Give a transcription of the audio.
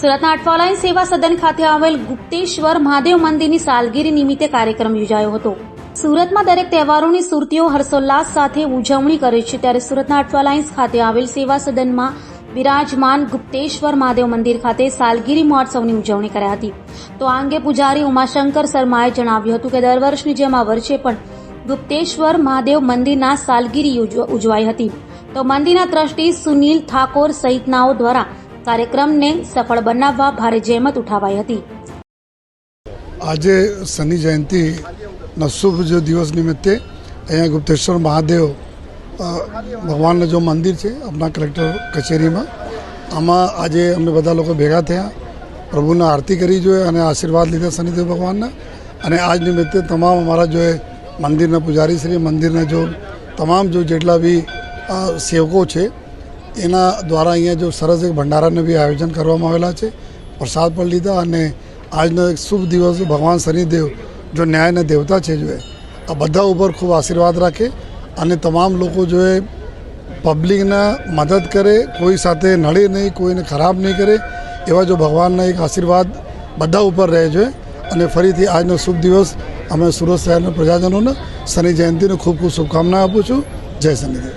સુરતના અઠવાલાઈન સેવા સદન ખાતે આવેલ ગુપ્તેશ્વર મહાદેવ મંદિરની સાલગીરી નિમિત્તે કાર્યક્રમ યોજાયો હતો. સુરતમાં દરેક તહેવારોની સુરતીઓ હર્ષોલ્લાસ સાથે ઉજવણી કરે છે. ત્યારે સુરતના અઠવાલાઈન્સ ખાતે આવેલ સેવા સદનમાં વિરાજમાન ગુપ્તેશ્વર મહાદેવ મંદિર ખાતે સાલગીરી મહોત્સવની ઉજવણી કરાઈ હતી. તો આ અંગે પૂજારી ઉમાશંકર શર્માએ જણાવ્યું હતું કે દર વર્ષની જેમ આ વર્ષે પણ ગુપ્તેશ્વર મહાદેવ મંદિરના સાલગીરી ઉજવાઈ હતી. તો મંદિરના ટ્રસ્ટી સુનિલ ઠાકોર સહિતનાઓ દ્વારા કાર્યક્રમને સફળ બનાવવા ભારે જહેમત ઉઠાવાઈ હતી. આજે શનિ જયંતિના શુભ જો દિવસ નિમિત્તે અહીંયા ગુપ્તેશ્વર મહાદેવ ભગવાનનું જો મંદિર છે આપણા કલેક્ટર કચેરીમાં. આમાં આજે અમે બધા લોકો ભેગા થયા, પ્રભુને આરતી કરી જોઈએ અને આશીર્વાદ લીધા શનિદેવ ભગવાનના. અને આજ નિમિત્તે તમામ અમારા જો મંદિરના પૂજારી શ્રી, મંદિરના જો તમામ જો જેટલા બી સેવકો છે એના દ્વારા અહીંયા જો સરસ એક ભંડારાનું બી આયોજન કરવામાં આવેલા છે. પ્રસાદ પણ લીધા અને આજનો એક શુભ દિવસ ભગવાન શનિદેવ જો ન્યાયના દેવતા છે જો આ બધા ઉપર ખૂબ આશીર્વાદ રાખે અને તમામ લોકો જો એ પબ્લિકના મદદ કરે, કોઈ સાથે નડે નહીં, કોઈને ખરાબ નહીં કરે, એવા જો ભગવાનના એક આશીર્વાદ બધા ઉપર રહે છે અને ફરીથી આજનો શુભ દિવસ અમે સુરત શહેરના પ્રજાજનોને શનિ જયંતિને ખૂબ ખૂબ શુભકામના આપું છું. જય શનિદેવ.